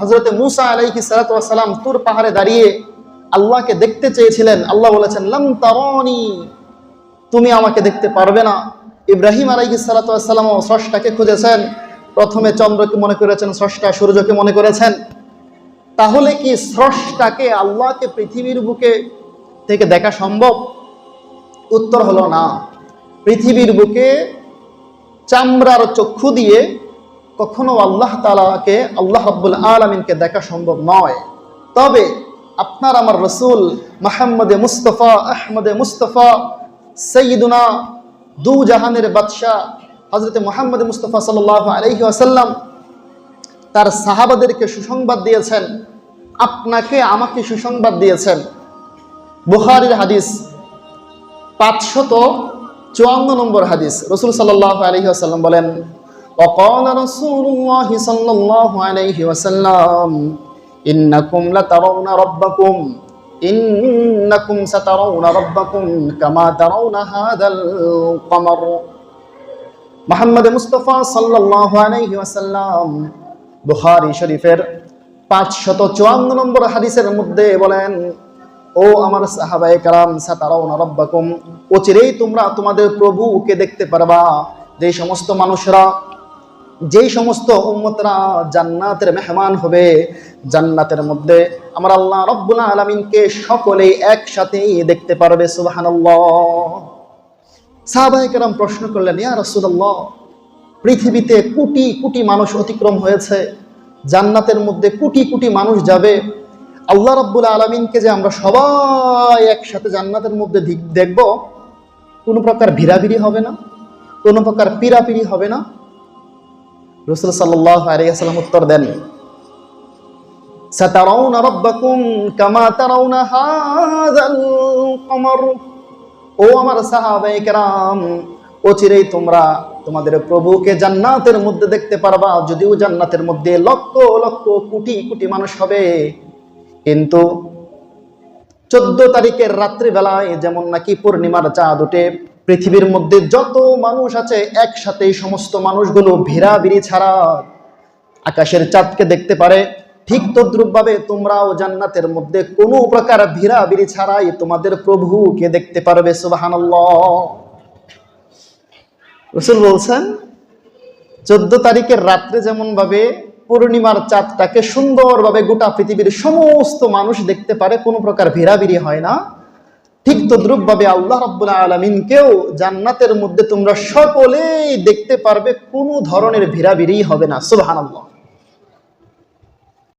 হজরতে মুসা আলাইহি সালাম তুর পাহাড়ে দাঁড়িয়ে আল্লাহকে দেখতে চেয়েছিলেন। আল্লাহ বলেছেন, লাম তুমি আমাকে দেখতে পারবে না। ইব্রাহিম আলাইহি খুঁজেছেন। প্রথমে চন্দ্রকে মনে করেছেন, স্রষ্টা সূর্যকে মনে করেছেন। তাহলে কি স্রষ্টাকে আল্লাহকে পৃথিবীর বুকে থেকে দেখা সম্ভব? উত্তর হলো না। পৃথিবীর বুকে চামড়ার চক্ষু দিয়ে কখনো আল্লাহ তালাকে আল্লাহ রাব্বুল আলমিনকে দেখা সম্ভব নয়। তবে আপনার আমার রসুল মাহমদে মুস্তফা, আহমদে মুস্তফা সঈদুনা দু জাহানের বাদশাহ হজরত মোহাম্মদ মুস্তফা সাল আলহি আসাল্লাম তার সাহাবাদেরকে সুসংবাদ দিয়েছেন। আপনাকে আমাকে সুসংবাদ দিয়েছেন। বুখারির হাদিস পাঁচশত চুয়ান্ন নম্বর হাদিস। রসুল সাল্লাহ আলহি আসাল্লাম বলেন وقال رسول الله صلى الله عليه وسلم إنكم لترون ربكم إنكم سترون ربكم كما ترون هذا القمر মোহাম্মদ মুস্তফা সাল্লাল্লাহু আলাইহি ওয়াসাল্লাম বুখারী শরীফের পাঁচশত চুয়ান্ন নম্বর হাদিসের মধ্যে বলেন ও আমার সাহাবায়ে কারাম সাতারাউনা রব্বাকুম অচিরেই তোমরা তোমাদের প্রভুকে দেখতে পারবা যে সমস্ত মানুষরা যেই সমস্ত উম্মতরা জান্নাতের মেহমান হবে, জান্নাতের মধ্যে আমার আল্লাহ রব্বুল আলমিনকে সকলেই একসাথেই দেখতে পারবে, সুবাহানাল্লাহ। সাহাবাহিকেরাম প্রশ্ন করলেন, ইয়া রসুল্লাহ পৃথিবীতে কোটি কোটি মানুষ অতিক্রম হয়েছে, জান্নাতের মধ্যে কোটি কোটি মানুষ যাবে, আল্লাহ রব্বুল আলমিনকে যে আমরা সবাই একসাথে জান্নাতের মধ্যে দেখব, কোনো প্রকার ভিড়াভিড়ি হবে না, কোনো প্রকার পিড়াপিড়ি হবে না রসুল সাল্লাহ আলিয়াল্লাম উত্তর দেন, সাতারাউন কামা তারাউন হাযাল কমর। ও আমার সাহাবায়ে কেরাম, অচিরেই তোমরা তোমাদের প্রভুকে জান্নাতের মধ্যে দেখতে পারবা, যদিও জান্নাতের মধ্যে লক্ষ লক্ষ কোটি কোটি মানুষ হবে। কিন্তু চোদ্দ তারিখের রাত্রিবেলায় যেমন নাকি পূর্ণিমার চাঁদ ওঠে পৃথিবীর মধ্যে যত মানুষ আছে, একসাথে সমস্ত মানুষগুলো ভিড়াভিড়ি ছাড়া আকাশের চাঁদকে দেখতে পারে। ঠিক তদ্রুপ ভাবে তোমরাও জান্নাতের মধ্যে কোনো প্রকার ভিড়াভিড়ি ছাড়াই তোমাদের প্রভুকে দেখতে পারবে, সুবহানাল্লাহ। রসুল বলছেন, চোদ্দ তারিখের রাত্রে যেমন ভাবে পূর্ণিমার চাঁদটাকে সুন্দরভাবে গোটা পৃথিবীর সমস্ত মানুষ দেখতে পারে, কোনো প্রকার ভিড়াভিড়ি হয় না। ঠিক তদ্রুপভাবে আল্লাহ রব্বুল আলমিনকেও জান্নাতের মধ্যে তোমরা সকলেই দেখতে পারবে কোনো ধরনের ভিড়াভিড়ি হবে না, সুবহানাল্লাহ।